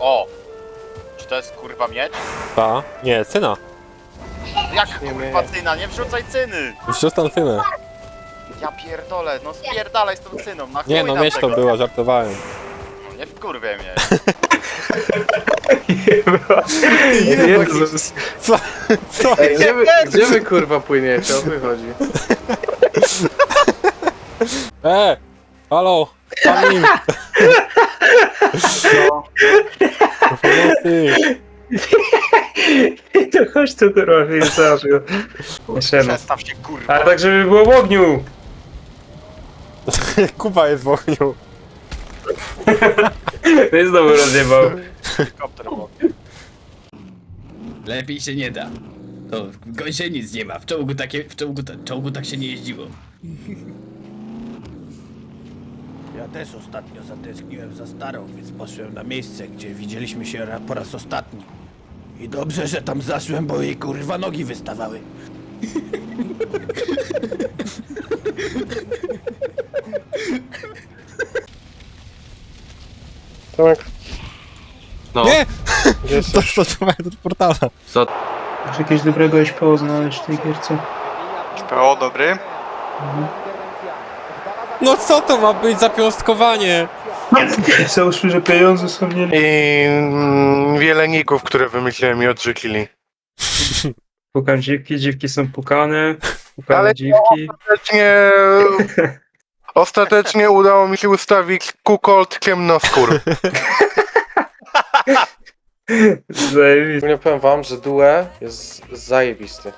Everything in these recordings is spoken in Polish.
O! Czy to jest kurwa miecz? Ta? Nie, cyna. Jak Nie, kurwa cyna? Nie wrzucaj cyny! Wrzuć tam cynę. Ja pierdolę, no spierdalaj z tą cyną, na chuj Nie no, nam mieć to tego. była, żartowałem. No Nie wkurwie mnie. Jezus. Co? Co? Ej, gdzie wy, gdzie wy kurwa płyniecie? O chuj chodzi. E! Halo! Kamin! Pomocy! To chodź tu kurwa, wyjeżdżasz raz. Przestaw się kurwa. Ale tak, żeby było w ogniu! Kuba jest w ogniu. To jest znowu rozjebał. Helikopter obok. Lepiej się nie da. To w gońcie nic nie ma. W czołgu, takie, w czołgu, ta, czołgu tak się nie jeździło. Ja też ostatnio zatęskniłem za starą, więc poszłem na miejsce, gdzie widzieliśmy się ra- po raz ostatni. I dobrze, że tam zaszłem, bo jej kurwa nogi wystawały. Tomek. No. Nie! Gdzie jest? To trzeba do portala. Co? Muszę jakiegoś dobrego SPO znaleźć w tej gierce. O, dobry. No co to ma być za piąstkowanie? Załóżmy, że pieniądze są nie... I mm, wiele ników, które wymyśliłem i odrzucili. Pukam dziwki, dziwki są pukane. Pukane Ale- dziwki. Ostatecznie, ostatecznie udało mi się ustawić kukolt ciemnoskór. Zajebiste. Nie powiem wam, że Due jest zajebisty.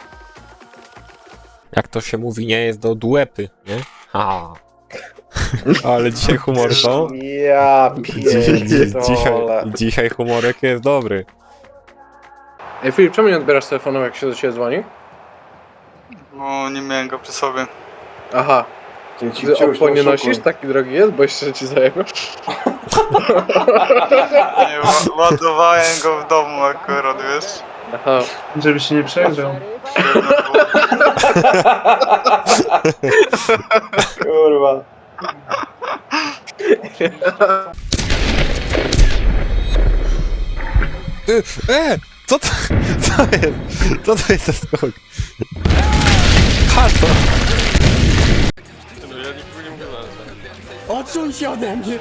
Jak to się mówi, nie jest do duepy, nie? Ha. Ale dzisiaj humor to. Ja Dzi- dzi- Dzisiaj, pierdolę. dzisiaj humorek jest dobry. Ej Filip, czemu nie odbierasz telefonu jak się do ciebie dzwoni? No, nie miałem go przy sobie. Aha. Ty Oppo nie nosisz? Taki drogi jest? Bo jeszcze ci zajebę. Nie, ła- ładowałem go w domu akurat, wiesz? Aha. Żeby się nie przegrzał. Kurwa. Ty, e! Co to, co jest? Co to jest za skok? Halo! Odsuń się ode mnie!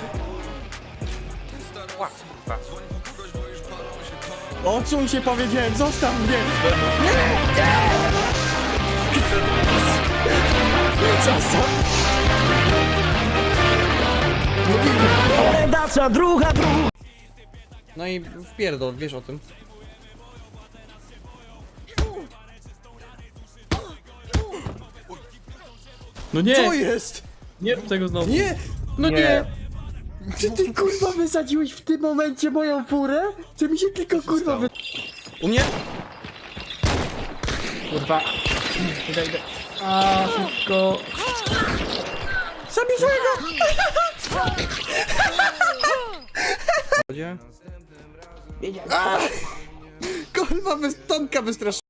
Odsuń się powiedziałem, zostaw mnie! Nie! Nie! Zostaw! Nasza druga druga! No i wpierdol, wiesz o tym. No nie! Co jest? Nie rób tego znowu. Nie! No nie! Czy ty kurwa wysadziłeś w tym momencie moją furę? Czy mi się tylko kurwa wy... U mnie? Kurwa. Idę, idę. A, szybko. Zabierz go! Gdzie? Kurwa, bez tonka wystraszyłem.